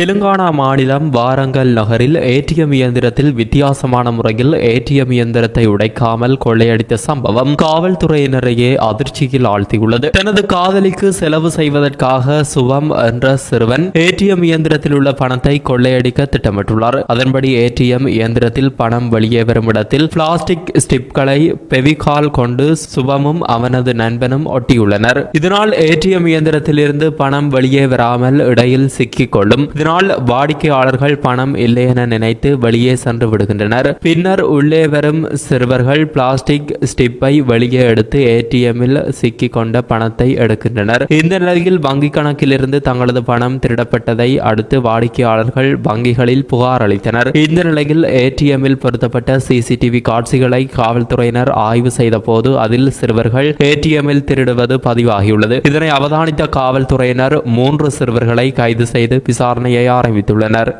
தெலுங்கானா மாநிலம் வாரங்கல் நகரில் ஏடிஎம் இயந்திரத்தில் வித்தியாசமான முறையில் ஏடிஎம் இயந்திரத்தை உடைக்காமல் கொள்ளையடித்த சம்பவம் காவல்துறையினரையே அதிர்ச்சியில் ஆழ்த்தியுள்ளது. தனது காதலிக்கு செலவு செய்வதற்காக சுவம் என்ற சிறுவன் ஏடிஎம் இயந்திரத்தில் உள்ள பணத்தை கொள்ளையடிக்க திட்டமிட்டுள்ளார். அதன்படி ஏடிஎம் இயந்திரத்தில் பணம் வெளியே வரும் இடத்தில் பிளாஸ்டிக் ஸ்டிப்களை பெவிகால் கொண்டு சுவமும் அவனது நண்பனும் ஒட்டியுள்ளனர். இதனால் ஏடிஎம் இயந்திரத்திலிருந்து பணம் வெளியே வராமல் இடையில் சிக்கிக்கொள்ளும் கொள்ளும். இதனால் வாடிக்கையாளர்கள் பணம் இல்லை என நினைத்து வெளியே சென்று விடுகின்றனர். பின்னர் உள்ளே வரும் சிறுவர்கள் பிளாஸ்டிக் ஸ்டிப்பை வெளியே எடுத்து ஏடிஎம்மில் சிக்கிக் கொண்ட பணத்தை எடுக்கின்றனர். இந்த நிலையில் வங்கி கணக்கிலிருந்து தங்களது பணம் திருடப்பட்டதை அடுத்து வாடிக்கையாளர்கள் வங்கிகளில் புகார் அளித்தனர். இந்த நிலையில் ஏடிஎம்மில் பொருத்தப்பட்ட சிசிடிவி காட்சிகளை காவல்துறையினர் ஆய்வு செய்த போது அதில் சிறுவர்கள் ஏடிஎம்மில் திருடுவது பதிவாகியுள்ளது. இதனை அவதானித்த காவல்துறையினர் மூன்று சிறுவர்களை கைது செய்து விசாரணை பணியை ஆரம்பித்துள்ளனர்